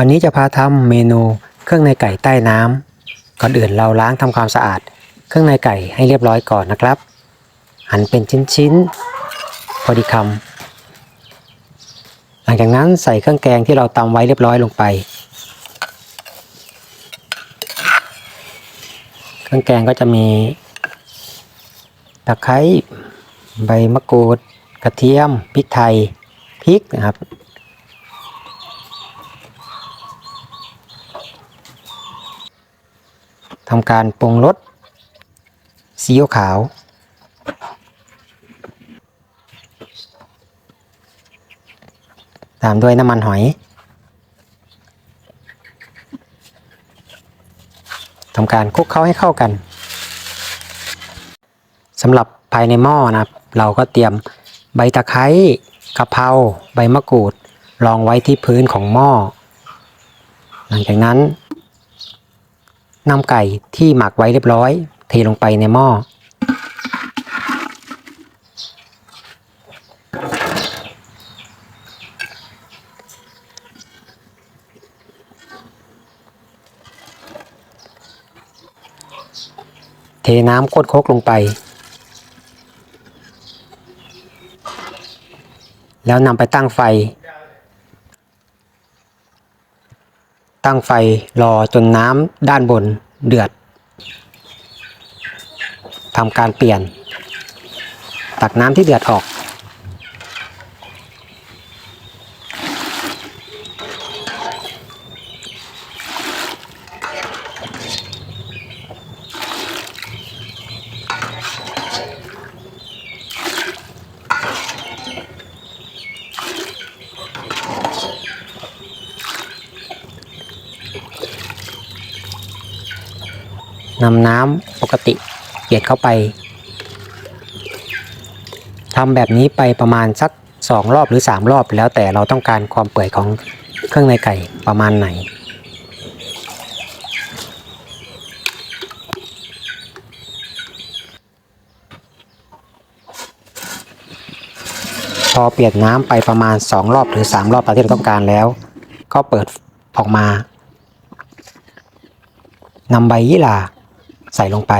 วันนี้จะพาทำเมนูเครื่องในไก่ใต้น้ำก่อนอื่นเราล้างทำความสะอาด เครื่องในไก่ให้เรียบร้อยก่อนนะครับ หั่นเป็นชิ้นๆพอดีคำหลังจากนั้นใส่เครื่องแกงที่เราตำไว้เรียบร้อยลงไป เครื่องแกงก็จะมีตะไคร้ใบมะกรูด กระเทียมพริกไทยพริกนะครับ ทำการปรุงรสซีอิ๊วขาว ตามด้วยน้ำมันหอยทำการคลุกเคล้าให้เข้ากันสำหรับภายในหม้อนะครับ เราก็เตรียมใบตะไคร้กะเพราใบมะกรูดรองไว้ที่พื้นของหม้อ หลังจากนั้น นำไก่ที่หมักไว้เรียบร้อย เทลงไปในหม้อ เทน้ำข้นโคกลงไป แล้วนำไปตั้งไฟ ตั้งไฟรอจนน้ำด้านบนเดือดทำการเปลี่ยน ตักน้ำที่เดือดออก นำน้ำปกติเกลียดเข้าไปทำแบบนี้ไปประมาณสักสองรอบหรือสามรอบ แล้วแต่เราต้องการความเปื่อยของเครื่องในไก่ประมาณไหน พอเปลี่ยนน้ำไปประมาณสองรอบหรือสามรอบตามที่เราต้องการแล้ว ก็เปิดออกมานำใบยี่หร่า ใส่ลงไป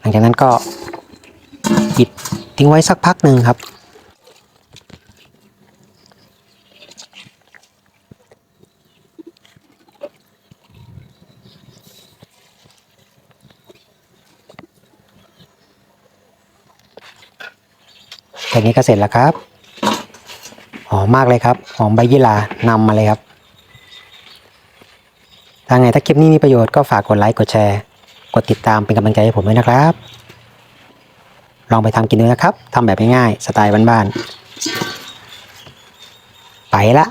หลังจากนั้นก็ปิดทิ้งไว้สักพักหนึ่งครับ แค่นี้ก็เสร็จแล้วครับ หอมมากเลยครับ หอมใบยี่หร่านำมาเลยครับ ถ้าไงถ้าคลิปนี้มีประโยชน์ก็ฝากกดไลค์กดแชร์กดติดตามเป็นกำลังใจให้ผมด้วยนะครับ ลองไปทำกินดูนะครับทำแบบง่ายๆสไตล์บ้านๆไปละ